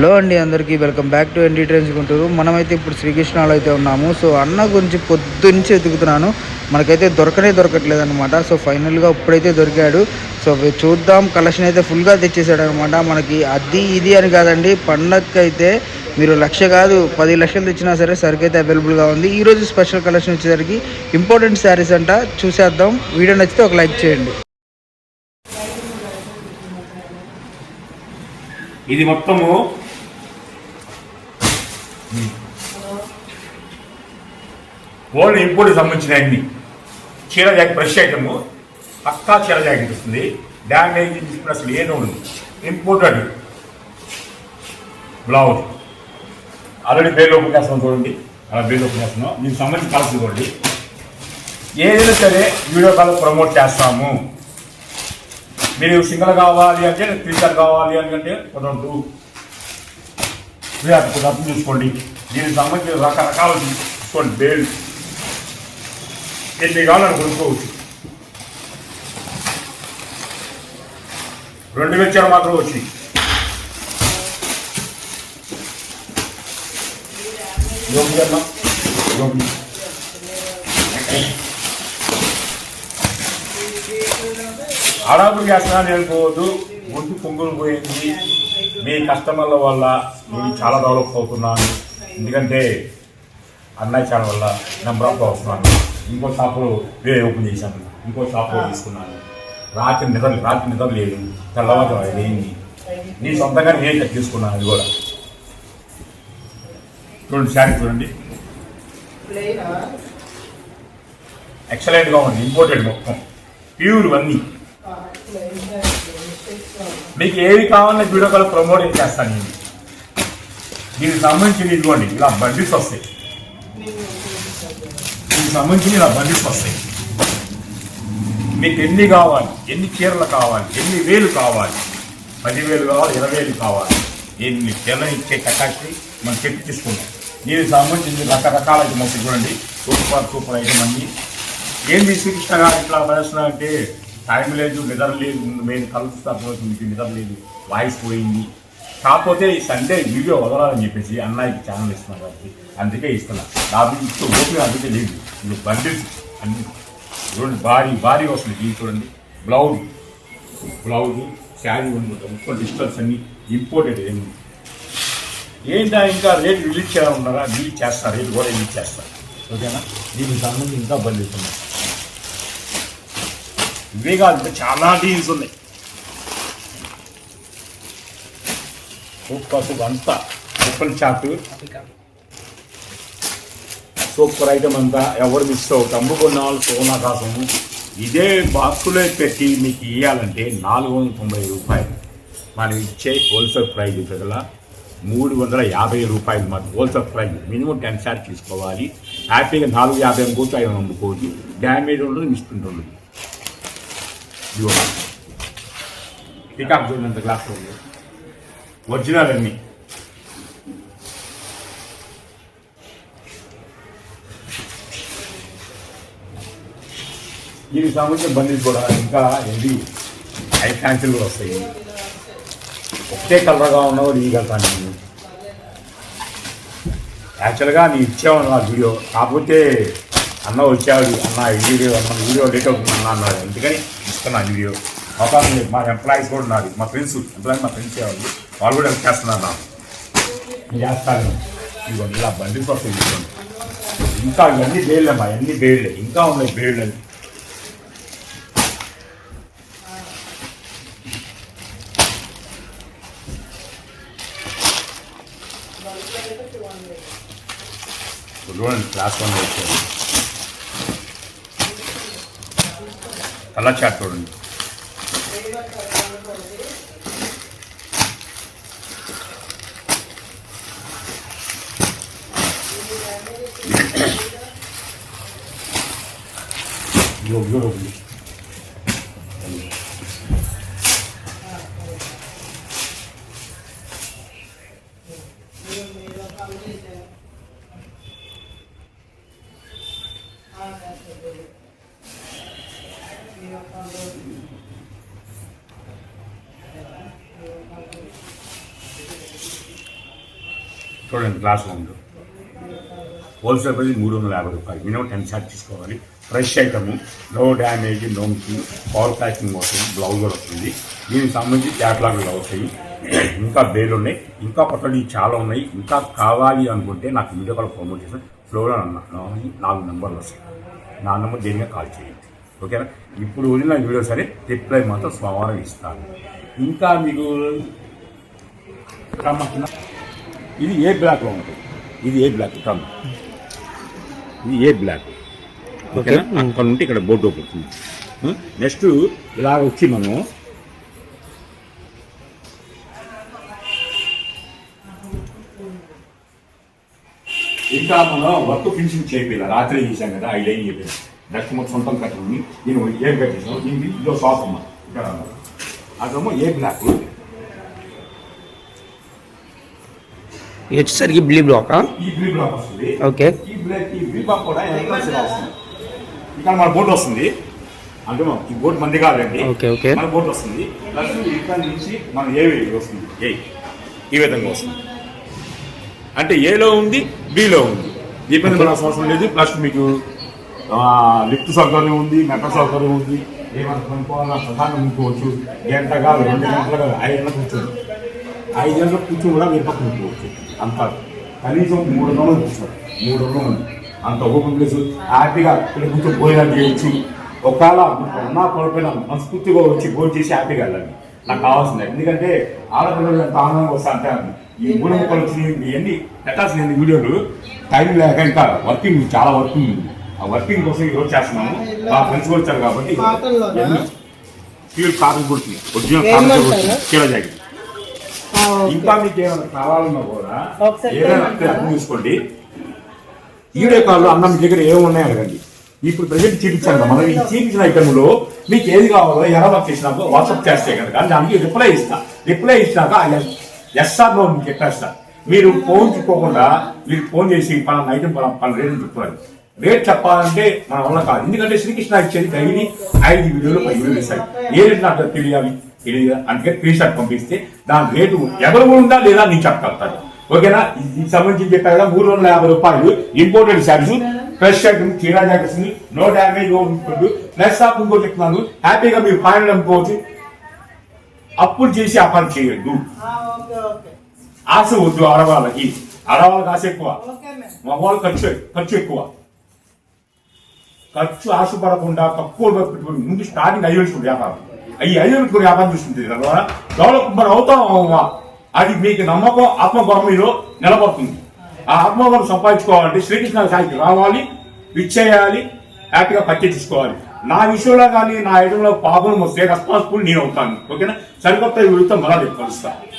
Hello అండి అందరికీ. Welcome back to ND trends Guntur. మనమైతే ఇప్పుడు శ్రీకృష్ణలో అయితే ఉన్నాము. సో అన్న గురించి పొద్దున్నే వెతుకుతున్నాను. మనకైతే దొరకనే దొరకట్లేదు అనమాట సో ఫైనల్గా ఇప్పుడైతే దొరికాడు. సో చూద్దాం. కలెక్షన్ అయితే ఫుల్గా తెచ్చేసాడు అనమాట మనకి అది ఇది అని కాదండి. పండగకైతే అయితే మీరు లక్ష కాదు పది లక్షలు తెచ్చినా సరే సరికి అయితే అవైలబుల్గా ఉంది ఈరోజు స్పెషల్ కలెక్షన్ వచ్చేసరికి ఇంపార్టెంట్ శారీస్ అంట. చూసేద్దాం. వీడియో నచ్చితే ఒక లైక్ చేయండి. ఇది మొత్తము ఓన్లీ ఇంపోర్ట్కి సంబంధించిన అన్ని. చీర జాకెట్ ఫ్రెష్ ఐటము పక్కా చీర జాకెట్ వస్తుంది. డ్యామేజ్ తీసుకుని అసలు ఏదో ఉంది imported blouse already bale open చేస్తున్నాం చూడండి. అలా బేల్ ఓపెన్ చేస్తున్నాం దీనికి సంబంధించి కాల్సి చూడండి ఏదైనా సరే వీడియో కాల్ ప్రమోట్ చేస్తాము. మీరు సింగల్ కావాలి అంటే త్రీ స్టార్ కావాలి అని కొంచెం టూ మీరు అది కొంచెం అర్థం చూసుకోండి. దీనికి సంబంధించిన రకరకాల తీసుకోండి బేల్ ఎన్ని కావాలని కొనుక్కోవచ్చు? రెండు వెచ్చాలు మాత్రం వచ్చి గోపి అన్న గోపి అడాపుడు చేస్తున్నాను అనుకోవద్దు. ముందు పొంగులు పోయింది. మీ కస్టమర్ల వల్ల నేను చాలా డెవలప్ అవుతున్నాను ఎందుకంటే అన్నయ్య ఛానల్ వల్ల నెంబర్ ఆఫ్ అవుతున్నాను ఇంకో షాపు వేరే ఓపెన్ చేశాను. ఇంకో షాపు తీసుకున్నాను. రాత్రి నిద్ర రాత్రి నిద్ర లేదు. తెల్లవారు లేని నీ సొంతంగా నేను తీసుకున్నాను? అది కూడా. చూడండి శారీ చూడండి. ఎక్సలెంట్గా ఉంది. ఇంపోర్టెడ్ మొత్తం. ప్యూర్ అన్నీ మీకు ఏవి కావాలన్నా వీడియో కాల్ ప్రమోట్ చేస్తాను నేను. దీనికి సంబంధించి ఇదిగోండి ఇలా బడ్జెట్స్ వస్తాయి. దీనికి సంబంధించి ఇలా బండిల్స్ వస్తాయి. మీకు ఎన్ని కావాలి ఎన్ని చీరలు కావాలి ఎన్ని వేలు కావాలి పదివేలు కావాలి ఇరవై వేలు కావాలి ఎన్ని చీరలు ఇచ్చే కెపాసిటీ మనం చెప్పి తీసుకుంటాం. దీనికి సంబంధించి రకరకాల ఐటమ్ చూడండి. సూపర్ సూపర్ ఐటమ్ అన్ని. ఏం శ్రీకృష్ణ ఇట్లా ప్రదర్శన అంటే టైం లేదు నిద్ర లేదు మేము కలుస్తారు మీకు నిద్ర లేదు వాయిస్ పోయింది. కాకపోతే ఈ సండే వీడియో వదలాలని చెప్పేసి అన్నయ్యకి ఛానల్ ఇస్తున్నాను కాబట్టి అందుకే ఇస్తున్నా. నాకు ఇస్తూ ఓపెన్ అందుకే లేదు. ఇది బండిల్స్ అన్ని చూడండి భారీ భారీ వస్తుంది ఇది చూడండి బ్లౌజ్ బ్లౌజ్ శారీ ఉంటుంది మొత్తం డిజిటల్స్ అన్ని ఇంపోర్టెడ్ ఏమి ఏంటా ఇంకా రేట్ రిలీజ్ చేయాలన్నారా రిలీజ్ చేస్తారు రేట్ కూడా రిలీజ్ చేస్తారు ఓకేనా దీనికి సంబంధించి ఇంకా బండిల్స్ ఇవే కాదు ఇంకా చాలా డీల్స్ ఉన్నాయి. సూపర్ సూపర్ అంతా సూపర్ చాట్ సూపర్ ఐటమ్ అంతా ఎవరు మిస్ అవుతుంది అమ్ముకున్న వాళ్ళు సోనా కోసం ఇదే బాక్సులో పెట్టి మీకు ఇవ్వాలంటే నాలుగు వందల తొంభై రూపాయలు. మనం ఇచ్చే హోల్సేల్ ప్రైజ్ కదా మూడు వందల యాభై రూపాయలు మాకు wholesale price minimum ten short తీసుకోవాలి. హ్యాపీగా నాలుగు యాభై అమ్ముకోవచ్చు ఐదు వందలు అమ్ముకోవచ్చు డ్యామేజ్ ఉండదు మిస్ప్రింట్ ఉండదు ఇదిగో పికాక్ చూడండి గ్లాస్ ఉంది ఒరిజినల్ అన్ని దీనికి సంబంధించిన బండిల్ కూడా ఇంకా హెవీ హై ఫ్యాన్సీలు కూడా వస్తాయి. ఒకటే కలర్గా ఉన్న కూడా ఇవ్వగలుగుతాను నేను యాక్చువల్గా నేను ఇచ్చేవాను నా వీడియో. కాకపోతే అన్న వచ్చాడు అన్న వీడియో అన్న వీడియో లేట్ అవుతుంది అన్న అన్నాడు. అందుకని ఇస్తున్నా వీడియో. అవకాశం లేదు. మా ఎంప్లాయీస్ కూడా ఉన్నారు. మా ఫ్రెండ్స్ ఎంప్లాయీస్ మా ఫ్రెండ్స్ వాళ్ళు. వాళ్ళు కూడా హెల్ప్ చేస్తున్నారు నాకు. నేను చేస్తాను ఇదిగోండి ఇలా బండి వస్తాయి ఇంకా ఇవన్నీ బేళ్ళమ్మా అన్ని బేళ్ళే ఇంకా ఉన్నాయి బేళ్ళు అని చూడండి క్లాస్ వన్ వచ్చాడు కలర్ చాట్ చూడండి Yok yok yok. చూడండి గ్లాస్ వండు హోల్సేల్ ప్రైస్ మూడు వందల యాభై రూపాయలు. మినిమం టెన్ షార్ట్ తీసుకోవాలి. Fresh item no damage no machine power packing వస్తుంది బ్లౌజ్ కూడా వస్తుంది. దీనికి సంబంధించి క్యాటలాగ్లు అవుతాయి ఇంకా బేలు ఉన్నాయి. ఇంకా కొత్తవి చాలా ఉన్నాయి. ఇంకా కావాలి అనుకుంటే నాకు వీడియో కాల్ ప్రమోట్ చేసిన ఫ్లోలో నాలుగు నెంబర్లు వస్తాయి. నా నెంబర్ దేనిగా కాల్ చేయండి. ఓకేనా? ఇప్పుడు వదిలిన వీడియో సరే రిప్లై మాత్రం సోమవారం ఇస్తాను ఇంకా మీకు. ఇది ఏ బ్లాక్లో ఉంటుంది? ఇది ఏ బ్లాక్? కమ్ ఇది ఏ బ్లాక్? ఓకేనా? అక్కడ నుండి ఇక్కడ బోర్డు అవుతుంది నెక్స్ట్ ఇలాగ వచ్చి మనం ఇంకా మనం వర్క్ ఫినిషింగ్ చేయాలి రాత్రి చేశాం కదా ఐదు ఏం చెప్పాను మొత్తం సొంతం కట్టింది నేను ఏం కట్టేసాను దీనికి ఇదో షాప్ అమ్మ ఇక్కడ అదేమో ఏ బ్లాక్? ఇది వచ్చేసరికి బ్లీ బ్లాక్ ఈ బ్లూ బ్లాక్ వస్తుంది. ఓకే ఈ బ్లాక్ ఈ బ్లూ బ్లాక్ కూడా ఎంట్రన్స్ ఇలా వస్తుంది. ఇక్కడ మన బోర్డు వస్తుంది. అంటే మన- ఈ బోర్డు మంది కాదండి. Okay, okay. మన బోర్డు వస్తుంది. ప్లస్ ఇక్కడ నుంచి మన ఏ వస్తుంది. ఏ ఈ విధంగా వస్తుంది. అంటే ఏలో ఉంది బిలో ఉంది. ఇబ్బంది పడాల్సిన అవసరం లేదు. ప్లస్ మీకు లిఫ్ట్ సౌకర్యం ఉంది మెట్రో సౌకర్యం ఉంది. ఏమైనా కొనుక్కోవాలన్నా ప్రధానం ఉంచుకోవచ్చు గంట కాదు రెండు గంటలు కాదు ఐదు గంటలు కూర్చోండి ఐదు గంటలు కూర్చొని కూడా మీరు పక్కన ఉంచుకోవచ్చు అంత. కనీసం మూడు వందలు కూర్చోండి మూడు వందలు అంత ఓపెన్ ప్లేస్. హ్యాపీగా ఇక్కడ కూర్చొని భోజనాలు చేయొచ్చు. ఒకవేళ నా కొడుకున్నా మనస్ఫూర్తిగా వచ్చి భోజనం చేసి హ్యాపీగా వెళ్ళండి. నాకు కావాల్సింది. ఎందుకంటే ఆడపిల్లలు ఎంత ఆనందంగా వస్తా అంటే ఈ మూడు ముక్కలు వచ్చి ఇవన్నీ పెట్టాల్సిన వీడియోలు. టైం లేక ఇంకా వర్కింగ్ చాలా వర్కింగ్ ఉంది. ఆ వర్కింగ్ కోసం ఈ రోజు చేస్తున్నాము. మా ఫ్రెండ్స్ కూడా వచ్చారు కాబట్టి ప్యూర్ కాటన్ కుడుతుంది ఒరిజినల్ కాటన్ కుడుతుంది చీర జాకెట్. ఇంకా మీకు ఏమైనా కావాలన్నా కూడా ఏదైనా అర్థం చూసుకోండి. వీడియో కాల్లో అన్న మీ దగ్గర ఏమి ఉన్నాయి అడగండి. ఇప్పుడు ప్రజెంట్ చూపించాను మనం ఈ చూపించిన ఐటమ్లో మీకు ఏది కావాలో ఎలా వర్క్ చేసినాకో వాట్సాప్ చేస్తే కనుక దానికి రిప్లై ఇస్తా. రిప్లై ఇచ్చినాక ఎస్ఆర్లో మీకు చెప్పేస్తా. మీరు ఫోన్ చెప్పుకోకుండా మీరు ఫోన్ చేసి పలానా ఐటమ్ పలానా పలానా రేట్ చెప్తారు. రేట్ చెప్పాలంటే మన వల్ల కాదు. ఎందుకంటే శ్రీకృష్ణ ఇచ్చేది డైలీ ఐదు వీడియోలు పది వీడియోలు ఇస్తాయి ఏ రేట్ నాకు తెలియాలి? తెలియదు? అందుకే స్క్రీన్ షాట్ పంపిస్తే దాని రేటు ఎవరు ఉందా లేదా నేను చెప్పగలుగుతాను. ఓకేనా? ఇది సంబంధించి చెప్పా కదా మూడు వందల యాభై రూపాయలు ఇంపోర్టెడ్ శారీస్ ఫ్రెష్ ఐటమ్ చీరా jackets no damage no food plus off ఇంకోటి చెప్తున్నాను. హ్యాపీగా మీరు ఫైనల్ అమ్ముకోవచ్చు అప్పులు చేసి అపాలు చేయొద్దు. Okay okay. ఆశ వద్దు ఆడవాళ్ళకి ఆడవాళ్ళకి ఆశ ఎక్కువ. మగవాళ్ళు ఖర్చు ఖర్చు ఎక్కువ. ఖర్చు ఆశపడకుండా తక్కువ పెట్టుకుని ముందు స్టార్టింగ్ అయ్యి పెట్టుకుని వ్యాపారం. ఈ అయ్యి పెట్టుకుని వ్యాపారం చూస్తుంది తర్వాత డెవలప్ మనం అవుతాం అది మీకు నమ్మకం ఆత్మగౌరవం మీరు నిలబడుతుంది. ఆ ఆత్మగౌరవం సంపాదించుకోవాలంటే శ్రీకృష్ణ సాయికి రావాలి విచ్చేయాలి హ్యాపీగా పర్చేజ్ చేసుకోవాలి. నా విషయంలో కానీ నా ఐటంలో ప్రాబ్లం వస్తే రెస్పాన్సిబుల్ నేను అవుతాను. ఓకేనా? సరికొత్త వీడితో మళ్ళీ కలుస్తాను